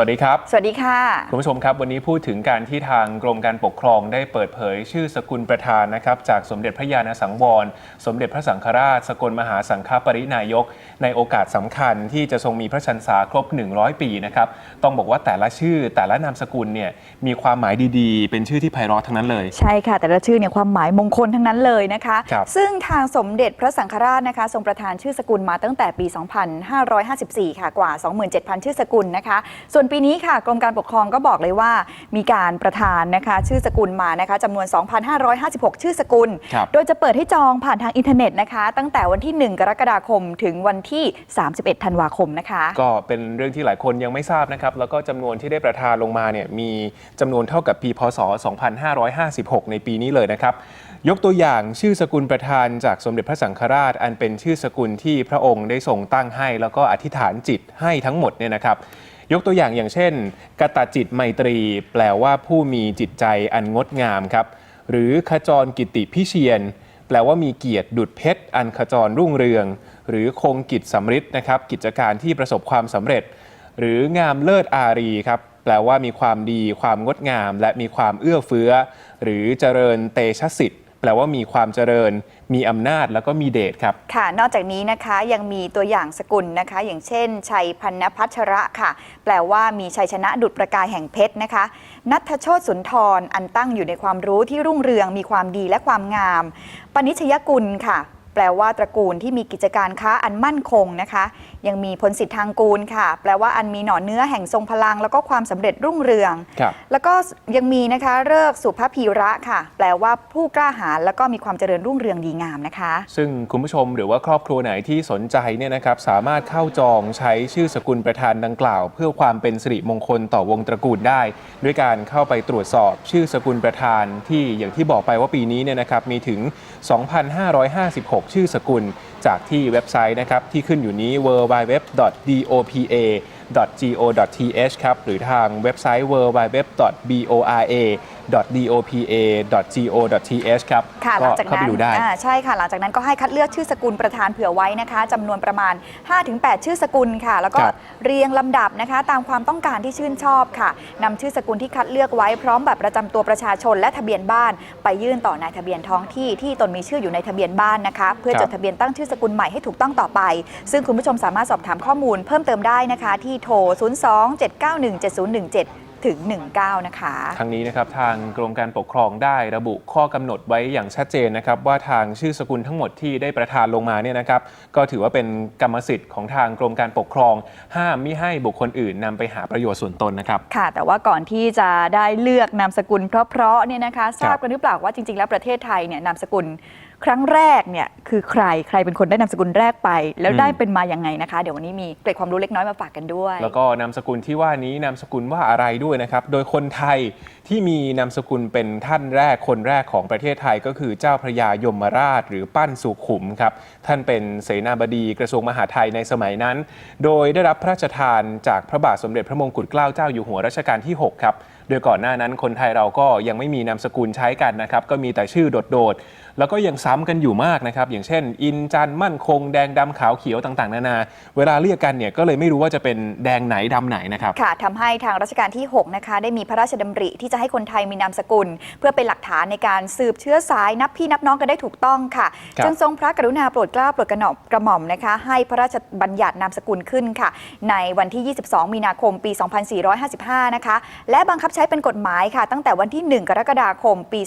สวัสดีครับ สวัสดีค่ะ คุณผู้ชมครับ วันนี้พูดถึงการที่ทางกรมการปกครองได้เปิดเผย ชื่อสกุลประธานนะครับ จากสมเด็จพระญาณสังวร สมเด็จพระสังฆราช สกลมหาสังฆปรินายก ในโอกาสสำคัญที่จะทรงมีพระชันษาครบ 100 ปีนะครับ ต้องบอกว่าแต่ละชื่อแต่ละนามสกุลเนี่ยมีความหมายดีๆ เป็นชื่อที่ไพเราะทั้งนั้นเลย ใช่ค่ะ แต่ละชื่อเนี่ยความหมายมงคลทั้งนั้นเลยนะคะครับซึ่งทางสมเด็จพระสังฆราชนะคะ ทรงประทานชื่อสกุลมาตั้งแต่ปี 2554 ค่ะ กว่า 27,000 ชื่อสกุลนะคะ ส่วนปีนี้ค่ะกรมการปกครองก็บอกเลยว่า มีการประทานนะคะ ชื่อสกุลมานะคะจำนวน 2,556 ชื่อสกุลครับโดยจะเปิดให้จองผ่านทางอินเทอร์เน็ตนะคะ ตั้งแต่วันที่ 1 กรกฎาคมถึงวันที่ 31 ธันวาคมนะคะ ก็เป็นเรื่องที่หลายคนยังไม่ทราบนะครับ แล้วก็จำนวนที่ได้ประทานลงมาเนี่ยมีจำนวนเท่ากับปีพศ 2556 ในปีนี้เลยนะครับ ยกตัวอย่างชื่อสกุลประธานจากสมเด็จพระสังฆราช อันเป็นชื่อสกุลที่พระองค์ได้ทรงตั้งให้ แล้วก็อธิษฐานจิตให้ทั้งหมดเนี่ยนะครับ ยกตัวอย่างอย่างเช่น กตจิตไมตรี แปลว่าผู้มีจิตใจอันงดงามครับ หรือขจรกิติพิเชียน แปลว่ามีเกียรติดุดเพชร อันขจรรุ่งเรือง หรือคงกิจสำริดนะครับ กิจการที่ประสบความสำเร็จ หรืองามเลิศอารีครับแปลว่ามีความดี ความงดงาม และมีความเอื้อเฟื้อ หรือเจริญเตชะสิทธิ์ ลว่ามีความเจริญ มีอำนาจแล้วก็มีเดชครับ ค่ะ นอกจากนี้นะคะยังมีตัวอย่างสกุลนะคะ อย่างเช่น ชัยพันนพัชระค่ะ แปลว่ามีชัยชนะดุจประกายแห่งเพชรนะคะ นัทโชตสุนทรอันตั้งอยู่ในความรู้ที่รุ่งเรืองมีความดีและความงาม ปณิชยกุลค่ะ แปลว่าตระกูลที่มีกิจการค้าอันมั่นคงนะคะ ยังมีพลสิทธิ์ทางกูลค่ะ แปลว่าอันมีหน่อเนื้อแห่งทรงพลัง แล้วก็ความสำเร็จรุ่งเรืองครับแล้วก็ยังมีนะคะเลิกษ์สุภพีระค่ะ แปลว่าผู้กล้าหาญแล้วก็มีความเจริญรุ่งเรืองดีงามนะคะ ซึ่งคุณผู้ชมหรือว่าครอบครัวไหนที่สนใจเนี่ยนะครับสามารถเข้าจองใช้ชื่อสกุลประธานดังกล่าว เพื่อความเป็นสิริมงคลต่อวงตระกูลได้ ด้วยการเข้าไปตรวจสอบชื่อสกุลประธานที่อย่างที่บอกไปว่าปีนี้เนี่ยนะครับมีถึง 2,556ชื่อสกุลจากที่เว็บไซต์นะครับที่ขึ้นอยู่นี้ www.dopa.go.th ครับหรือทางเว็บไซต์ www.bora.dopa.go.th ครับค่ะหก็ลังจากเข้านั้ไปนดูได้ อ่าใช่ค่ะ หลังจากนั้นก็ให้คัดเลือกชื่อสกุลประธานเผื่อไว้นะคะจำนวนประมาณ 5-8 ชื่อสกุลค่ะ แล้วก็ครับ เรียงลำดับนะคะ ตามความต้องการที่ชื่นชอบค่ะนำชื่อสกุลที่คัดเลือกไว้พร้อมบัตรประจำตัวประชาชนและทะเบียนบ้าน ไปยื่นต่อนายทะเบียนท้องที่ที่ตนมีชื่ออยู่ในทะเบียนบ้านนะคะ เพื่อครับจดทะเบียนตั้งชื่อสกุลใหม่ให้ถูกต้องต่อไป ซึ่งคุณผู้ชมสามารถสอบถามข้อมูลเพิ่มเติมได้นะคะที่โทร 02-791-7017 ถึง 19 นะคะ ทั้งนี้นะครับทางกรมการปกครองได้ระบุข้อกำหนดไว้อย่างชัดเจนนะครับว่าทางชื่อสกุลทั้งหมดที่ได้ประทานลงมาเนี่ยนะครับก็ถือว่าเป็นกรรมสิทธิ์ของทางกรมการปกครอง ห้ามไม่ให้บุคคลอื่นนำไปหาประโยชน์ส่วนตนนะครับค่ะ แต่ว่าก่อนที่จะได้เลือกนามสกุลเพราะๆเนี่ยนะคะทราบกันหรือเปล่าว่าจริงๆ แล้วประเทศไทยเนี่ยนามสกุล ครั้งแรกเนี่ยคือใครใครเป็นคนได้นามสกุลแรกไป แล้วได้เป็นมาอย่างไงนะคะ เดี๋ยววันนี้มีเกร็ดความรู้เล็กน้อยมาฝากกันด้วย แล้วก็นามสกุลที่ว่านี้นามสกุลว่าอะไรด้วยนะครับ โดยคนไทยที่มีนามสกุลเป็นท่านแรกคนแรกของประเทศไทยก็คือเจ้าพระยายมราช หรือปั้นสุขุมครับ ท่านเป็นเสนาบดีกระทรวงมหาดไทยในสมัยนั้น โดยได้รับพระราชทานจากพระบาทสมเด็จพระมงกุฎเกล้าเจ้าอยู่หัวรัชกาลที่ 6 ครับ โดยก่อนหน้านั้นคนไทยเราก็ยังไม่มีนามสกุลใช้กันนะครับ ก็มีแต่ชื่อโดดๆ แล้วก็ยังซ้ำกันอยู่มากนะครับ อย่างเช่น อินจันทร์มั่นคงแดงดำขาวเขียวต่างๆ นานา เวลาเรียกกันเนี่ยก็เลยไม่รู้ว่าจะเป็นแดงไหนดำไหนนะครับค่ะทำให้ทางรัชกาลที่6นะคะได้มีพระราชดำริที่จะให้คนไทยมีนามสกุล เพื่อเป็นหลักฐานในการสืบเชื้อสายนับพี่นับน้องกันได้ถูกต้องค่ะครับจึงทรงพระกรุณาโปรดเกล้าโปรดกระหน่อมกระหม่อมนะคะ ให้พระราชบัญญัตินามสกุลขึ้นค่ะ ในวันที่ 22 มีนาคมปี 2455 นะคะ และบังคับใช้เป็นกฎหมายค่ะ ตั้งแต่วันที่ 1 กรกฎาคมปี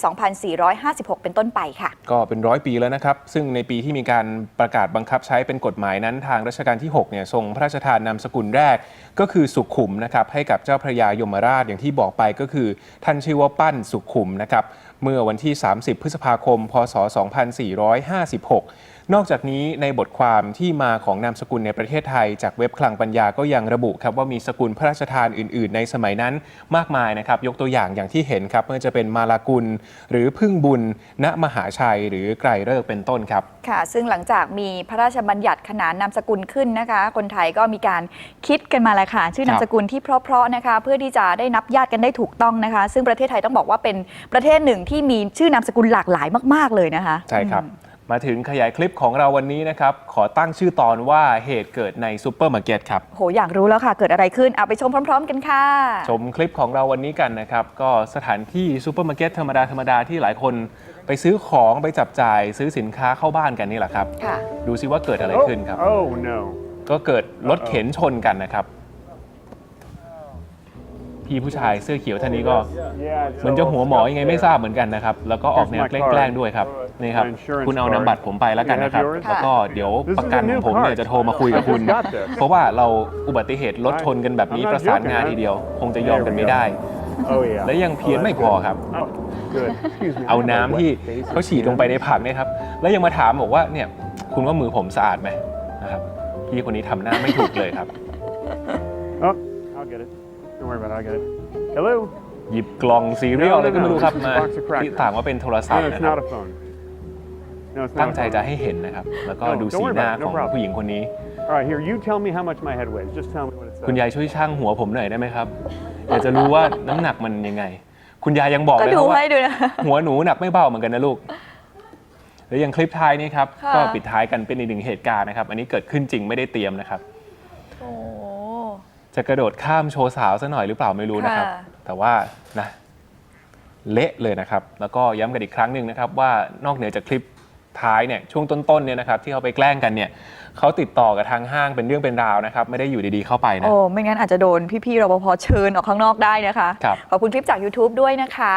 2456 เป็นต้นไปค่ะก็เป็นร้อยปีแล้วนะครับ ซึ่งในปีที่มีการประกาศบังคับใช้เป็นกฎหมายนั้นทางรัชกาลที่6เนี่ยทรงพระราชทานนามสกุลแรก ก็คือสุขุมนะครับให้กับเจ้าพระยายมราชอย่างที่บอกไปก็คือ ท่านชื่อว่าปั้นสุขุมนะครับเมื่อวันที่ 30 พฤษภาคม พศ 2456 นอกจากนี้ในบทความที่มาของนามสกุลในประเทศไทย จากเว็บคลังปัญญาก็ยังระบุครับว่ามีสกุลพระราชทานอื่น ๆ ในสมัยนั้นมากมายนะครับ ยกตัวอย่างอย่างที่เห็นครับไม่ว่าจะเป็นมาลากุล หรือพึ่งบุญ ณมหาชัย หรือไกรเลิกษ์เป็นต้นครับค่ะ ซึ่งหลังจากมีพระราชบัญญัติขนานนามสกุลขึ้นนะคะ คนไทยก็มีการคิดกันมาแหละค่ะ ชื่อนามสกุลที่เพราะๆนะคะ เพื่อที่จะได้นับญาติกันได้ถูกต้องนะคะ ซึ่งประเทศไทยต้องบอกว่าเป็นประเทศหนึ่งที่มีชื่อนามสกุลหลากหลายมาก ๆ เลยนะคะ ใช่ครับอื มมาถึงขยายคลิปของเราวันนี้นะครับ ขอตั้งชื่อตอนว่าเหตุเกิดในซูเปอร์มาร์เก็ตครับ โห อยากรู้แล้วค่ะ เกิดอะไรขึ้น เอาไปชมพร้อม ๆ กันค่ะ ชมคลิปของเราวันนี้กันนะครับ ก็สถานที่ซูเปอร์มาร์เก็ตธรรมดาธรรมดาที่หลายคน ไปซื้อของไปจับจ่ายซื้อสินค้าเข้าบ้านกันนี่แหละครับ ค่ะ ดูซิว่าเกิดอะไรขึ้นครับ Oh no. ก็เกิดรถเข็นชนกันนะครับ พี่ผู้ชายเสื้อเขียวท่านนี้ก็ Yeah. เหมือนจะหัวหมอยังไงไม่ทราบเหมือนกันนะครับ แล้วก็ออกแนวแกล้งๆด้วยครับนี่ครับ คุณเอานามบัตรผมไปแล้วกันนะครับ แล้วก็เดี๋ยวประกันของผมเนี่ยจะโทรมาคุยกับคุณ เพราะว่าเราอุบัติเหตุรถชนกันแบบนี้ประสานงานทีเดียว คงจะยอมกันไม่ได้ Oh yeah. และยังเพี้ยนไม่พอครับ Oh, good. Excuse me. เอาน้ำที่เขาฉีดลงไปในผักเนี่ยครับ แล้วยังมาถามบอกว่าเนี่ยคุณว่ามือผมสะอาดไหมนะครับพี่คนนี้ทำหน้าไม่ถูกเลยครับ Oh, I'll get it. Don't worry about it. I'll get it. Hello. หยิบกล่องซีเรียลอะไรก็ไม่รู้ครับมา Box of crackers ที่ต่างว่าเป็นโทรศัพ No, ท์ it's นะครับ not a phone. No, it's ตั้ not ง a ใจ phone. จะให้เห็นนะครับ แล้วก็ No, ดู don't สี worry หน้า about it. No ของ problem. ผู้หญิงคนนี้ All right, here. You tell me how much my head weighs. Just tell me what it says. คุณยายช่วยช่างหัวผมหน่อยได้ไหมครับอยากจะรู้ว่าน้ำหนักมันยังไง คุณยายยังบอกก็เลยคดูรับว่า ให้ดูนะ หัวหนูหนักไม่เบาเหมือนกันนะลูก แล้วอย่างคลิปท้ายนี้ครับ ค่ะ ก็ปิดท้ายกันเป็นอีกหนึ่งเหตุการณ์นะครับ อันนี้เกิดขึ้นจริงไม่ได้เตรียมนะครับ โอ้ จะกระโดดข้ามโชว์สาวซะหน่อยหรือเปล่าไม่รู้นะครับ ค่ะ แต่ว่านะเละเลยนะครับ แล้วก็ย้ำกันอีกครั้งหนึ่งนะครับ ว่านอกเหนือจากคลิปท้ายเนี่ยช่วงต้นๆเนี่ยนะครับที่เขาไปแกล้งกันเนี่ยเขาติดต่อกับทางห้างเป็นเรื่องเป็นราวนะครับ ไม่ได้อยู่ดีๆเข้าไปนะ โอ้ไม่งั้นอาจจะโดนพี่ๆรปภเชิญออกข้างนอกได้นะคะ ครับ ขอบคุณคลิปจาก YouTube ด้วยนะคะ